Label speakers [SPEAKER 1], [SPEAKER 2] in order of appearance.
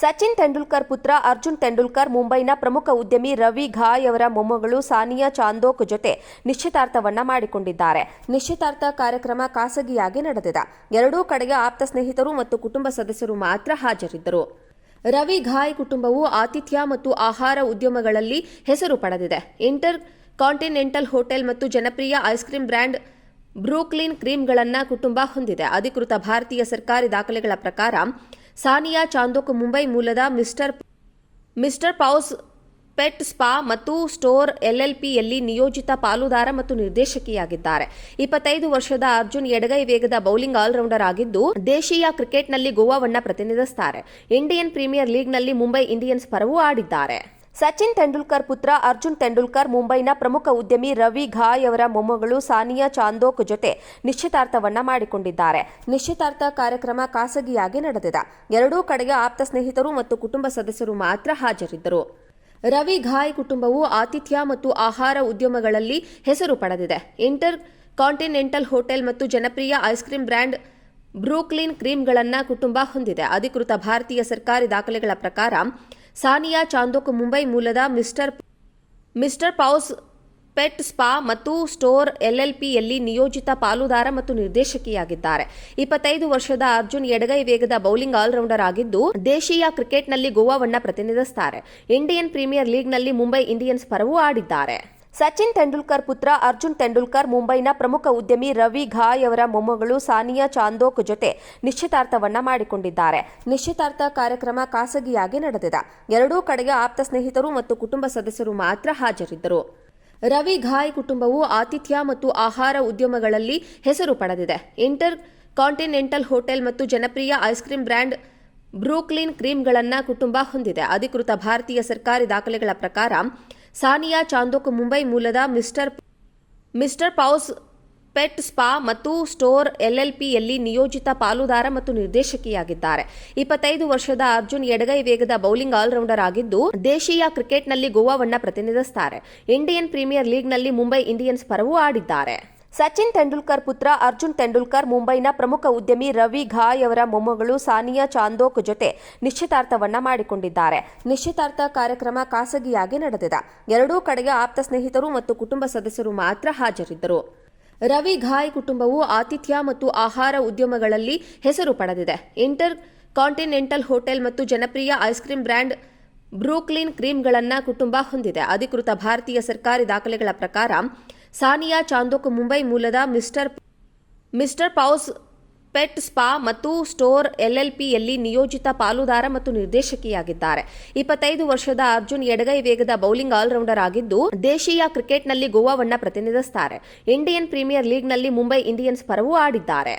[SPEAKER 1] ಸಚಿನ್ ತೆಂಡೂಲ್ಕರ್ ಪುತ್ರ ಅರ್ಜುನ್ ತೆಂಡೂಲ್ಕರ್ ಮುಂಬೈನ ಪ್ರಮುಖ ಉದ್ಯಮಿ ರವಿ ಘಾಯ್ ಅವರ ಮೊಮ್ಮಗಳು ಸಾನಿಯಾ ಚಾಂದೋಕ್ ಜೊತೆ ನಿಶ್ಚಿತಾರ್ಥವನ್ನ ಮಾಡಿಕೊಂಡಿದ್ದಾರೆ. ನಿಶ್ಚಿತಾರ್ಥ ಕಾರ್ಯಕ್ರಮ ಖಾಸಗಿಯಾಗಿ ನಡೆದಿದೆ. ಎರಡೂ ಕಡೆಯ ಆಪ್ತ ಸ್ನೇಹಿತರು ಮತ್ತು ಕುಟುಂಬ ಸದಸ್ಯರು ಮಾತ್ರ ಹಾಜರಿದ್ದರು. ರವಿ ಘಾಯ್ ಕುಟುಂಬವು ಆತಿಥ್ಯ ಮತ್ತು ಆಹಾರ ಉದ್ಯಮಗಳಲ್ಲಿ ಹೆಸರು ಪಡೆದಿದೆ. ಇಂಟರ್ ಕಾಂಟಿನೆಂಟಲ್ ಹೋಟೆಲ್ ಮತ್ತು ಜನಪ್ರಿಯ ಐಸ್ ಕ್ರೀಂ ಬ್ರ್ಯಾಂಡ್ ಬ್ರೂಕ್ಲಿನ್ ಕ್ರೀಮ್ಗಳನ್ನು ಕುಟುಂಬ ಹೊಂದಿದೆ. ಅಧಿಕೃತ ಭಾರತೀಯ ಸರ್ಕಾರಿ ದಾಖಲೆಗಳ ಪ್ರಕಾರ ಸಾನಿಯಾ ಚಾಂದೋಕ್ ಮುಂಬೈ ಮೂಲದ mister mister paws pet spa ಮತ್ತು ಸ್ಟೋರ್ ಎಲ್ಎಲ್ಪಿಯಲ್ಲಿ ನಿಯೋಜಿತ ಪಾಲುದಾರ ಮತ್ತು ನಿರ್ದೇಶಕಿಯಾಗಿದ್ದಾರೆ. ಇಪ್ಪತ್ತೈದು ವರ್ಷದ ಅರ್ಜುನ್ ಎಡಗೈ ವೇಗದ ಬೌಲಿಂಗ್ ಆಲ್ರೌಂಡರ್ ಆಗಿದ್ದು, ದೇಶೀಯ ಕ್ರಿಕೆಟ್ನಲ್ಲಿ ಗೋವಾವನ್ನ ಪ್ರತಿನಿಧಿಸುತ್ತಾರೆ ಇಂಡಿಯನ್ ಪ್ರೀಮಿಯರ್ ಲೀಗ್ನಲ್ಲಿ ಮುಂಬೈ ಇಂಡಿಯನ್ಸ್ ಪರವೂ ಆಡಿದ್ದಾರೆ. ಸಚಿನ್ ತೆಂಡೂಲ್ಕರ್ ಪುತ್ರ ಅರ್ಜುನ್ ತೆಂಡೂಲ್ಕರ್ ಮುಂಬೈನ ಪ್ರಮುಖ ಉದ್ಯಮಿ ರವಿ ಘಾಯ್ ಅವರ ಮೊಮ್ಮಗಳು ಸಾನಿಯಾ ಚಾಂದೋಕ್ ಜೊತೆ ನಿಶ್ಚಿತಾರ್ಥವನ್ನ ಮಾಡಿಕೊಂಡಿದ್ದಾರೆ. ನಿಶ್ಚಿತಾರ್ಥ ಕಾರ್ಯಕ್ರಮ ಖಾಸಗಿಯಾಗಿ ನಡೆದಿದೆ. ಎರಡೂ ಕಡೆಯ ಆಪ್ತ ಸ್ನೇಹಿತರು ಮತ್ತು ಕುಟುಂಬ ಸದಸ್ಯರು ಮಾತ್ರ ಹಾಜರಿದ್ದರು. ರವಿ ಘಾಯ್ ಕುಟುಂಬವು ಆತಿಥ್ಯ ಮತ್ತು ಆಹಾರ ಉದ್ಯಮಗಳಲ್ಲಿ ಹೆಸರು ಪಡೆದಿದೆ. ಇಂಟರ್ ಕಾಂಟಿನೆಂಟಲ್ ಹೋಟೆಲ್ ಮತ್ತು ಜನಪ್ರಿಯ ಐಸ್ ಕ್ರೀಂ ಬ್ರ್ಯಾಂಡ್ ಬ್ರೂಕ್ಲಿನ್ ಕ್ರೀಮ್ಗಳನ್ನು ಕುಟುಂಬ ಹೊಂದಿದೆ. ಅಧಿಕೃತ ಭಾರತೀಯ ಸರ್ಕಾರಿ ದಾಖಲೆಗಳ ಪ್ರಕಾರ ಸಾನಿಯಾ ಚಾಂದೋಕ್ ಮುಂಬೈ ಮೂಲದ mister mister paws pet spa ಮತ್ತು ಸ್ಟೋರ್ ಎಲ್ಎಲ್ಪಿಯಲ್ಲಿ ನಿಯೋಜಿತ ಪಾಲುದಾರ ಮತ್ತು ನಿರ್ದೇಶಕಿಯಾಗಿದ್ದಾರೆ. ಇಪ್ಪತ್ತೈದು ವರ್ಷದ ಅರ್ಜುನ್ ಎಡಗೈ ವೇಗದ ಬೌಲಿಂಗ್ ಆಲ್ರೌಂಡರ್ ಆಗಿದ್ದು, ದೇಶೀಯ ಕ್ರಿಕೆಟ್ನಲ್ಲಿ ಗೋವಾವನ್ನ ಪ್ರತಿನಿಧಿಸುತ್ತಾರೆ ಇಂಡಿಯನ್ ಪ್ರೀಮಿಯರ್ ಲೀಗ್ನಲ್ಲಿ ಮುಂಬೈ ಇಂಡಿಯನ್ಸ್ ಪರವೂ ಆಡಿದ್ದಾರೆ. ಸಚಿನ್ ತೆಂಡೂಲ್ಕರ್ ಪುತ್ರ ಅರ್ಜುನ್ ತೆಂಡೂಲ್ಕರ್ ಮುಂಬೈನ ಪ್ರಮುಖ ಉದ್ಯಮಿ ರವಿ ಘಾಯ್ ಅವರ ಮೊಮ್ಮಗಳು ಸಾನಿಯಾ ಚಾಂದೋಕ್ ಜೊತೆ ನಿಶ್ಚಿತಾರ್ಥವನ್ನ ಮಾಡಿಕೊಂಡಿದ್ದಾರೆ. ನಿಶ್ಚಿತಾರ್ಥ ಕಾರ್ಯಕ್ರಮ ಖಾಸಗಿಯಾಗಿ ನಡೆದಿದೆ. ಎರಡೂ ಕಡೆಯ ಆಪ್ತ ಸ್ನೇಹಿತರು ಮತ್ತು ಕುಟುಂಬ ಸದಸ್ಯರು ಮಾತ್ರ ಹಾಜರಿದ್ದರು. ರವಿ ಘಾಯ್ ಕುಟುಂಬವು ಆತಿಥ್ಯ ಮತ್ತು ಆಹಾರ ಉದ್ಯಮಗಳಲ್ಲಿ ಹೆಸರು ಪಡೆದಿದೆ. ಇಂಟರ್ ಕಾಂಟಿನೆಂಟಲ್ ಹೋಟೆಲ್ ಮತ್ತು ಜನಪ್ರಿಯ ಐಸ್ ಕ್ರೀಂ ಬ್ರ್ಯಾಂಡ್ ಬ್ರೂಕ್ಲಿನ್ ಕ್ರೀಮ್ಗಳನ್ನು ಕುಟುಂಬ ಹೊಂದಿದೆ. ಅಧಿಕೃತ ಭಾರತೀಯ ಸರ್ಕಾರಿ ದಾಖಲೆಗಳ ಪ್ರಕಾರ ಸಾನಿಯಾ ಚಾಂದೋಕ್ ಮುಂಬೈ ಮೂಲದ mister mister paws pet spa ಮತ್ತು ಸ್ಟೋರ್ ಎಲ್ಎಲ್ಪಿಯಲ್ಲಿ ನಿಯೋಜಿತ ಪಾಲುದಾರ ಮತ್ತು ನಿರ್ದೇಶಕಿಯಾಗಿದ್ದಾರೆ. ಇಪ್ಪತ್ತೈದು ವರ್ಷದ ಅರ್ಜುನ್ ಎಡಗೈ ವೇಗದ ಬೌಲಿಂಗ್ ಆಲ್ರೌಂಡರ್ ಆಗಿದ್ದು, ದೇಶೀಯ ಕ್ರಿಕೆಟ್ನಲ್ಲಿ ಗೋವಾವನ್ನ ಪ್ರತಿನಿಧಿಸುತ್ತಾರೆ ಇಂಡಿಯನ್ ಪ್ರೀಮಿಯರ್ ಲೀಗ್ನಲ್ಲಿ ಮುಂಬೈ ಇಂಡಿಯನ್ಸ್ ಪರವೂ ಆಡಿದ್ದಾರೆ. ಸಚಿನ್ ತೆಂಡೂಲ್ಕರ್ ಪುತ್ರ ಅರ್ಜುನ್ ತೆಂಡೂಲ್ಕರ್ ಮುಂಬೈನ ಪ್ರಮುಖ ಉದ್ಯಮಿ ರವಿ ಘಾಯ್ ಅವರ ಮೊಮ್ಮಗಳು ಸಾನಿಯಾ ಚಾಂದೋಕ್ ಜೊತೆ ನಿಶ್ಚಿತಾರ್ಥವನ್ನ ಮಾಡಿಕೊಂಡಿದ್ದಾರೆ. ನಿಶ್ಚಿತಾರ್ಥ ಕಾರ್ಯಕ್ರಮ ಖಾಸಗಿಯಾಗಿ ನಡೆದಿದೆ. ಎರಡೂ ಕಡೆಯ ಆಪ್ತ ಸ್ನೇಹಿತರು ಮತ್ತು ಕುಟುಂಬ ಸದಸ್ಯರು ಮಾತ್ರ ಹಾಜರಿದ್ದರು. ರವಿ ಘಾಯ್ ಕುಟುಂಬವು ಆತಿಥ್ಯ ಮತ್ತು ಆಹಾರ ಉದ್ಯಮಗಳಲ್ಲಿ ಹೆಸರು ಪಡೆದಿದೆ. ಇಂಟರ್ ಕಾಂಟಿನೆಂಟಲ್ ಹೋಟೆಲ್ ಮತ್ತು ಜನಪ್ರಿಯ ಐಸ್ ಕ್ರೀಂ ಬ್ರ್ಯಾಂಡ್ ಬ್ರೂಕ್ಲಿನ್ ಕ್ರೀಮ್ಗಳನ್ನು ಕುಟುಂಬ ಹೊಂದಿದೆ. ಅಧಿಕೃತ ಭಾರತೀಯ ಸರ್ಕಾರಿ ದಾಖಲೆಗಳ ಪ್ರಕಾರ ಸಾನಿಯಾ ಚಾಂದೋಕ್ ಮುಂಬೈ ಮೂಲದ mister mister paws pet spa ಮತ್ತು ಸ್ಟೋರ್ ಎಲ್ಎಲ್ಪಿಯಲ್ಲಿ ನಿಯೋಜಿತ ಪಾಲುದಾರ ಮತ್ತು ನಿರ್ದೇಶಕಿಯಾಗಿದ್ದಾರೆ. ಇಪ್ಪತ್ತೈದು ವರ್ಷದ ಅರ್ಜುನ್ ಎಡಗೈ ವೇಗದ ಬೌಲಿಂಗ್ ಆಲ್ರೌಂಡರ್ ಆಗಿದ್ದು, ದೇಶೀಯ ಕ್ರಿಕೆಟ್ನಲ್ಲಿ ಗೋವಾವನ್ನ ಪ್ರತಿನಿಧಿಸುತ್ತಾರೆ ಇಂಡಿಯನ್ ಪ್ರೀಮಿಯರ್ ಲೀಗ್ನಲ್ಲಿ ಮುಂಬೈ ಇಂಡಿಯನ್ಸ್ ಪರವೂ ಆಡಿದ್ದಾರೆ.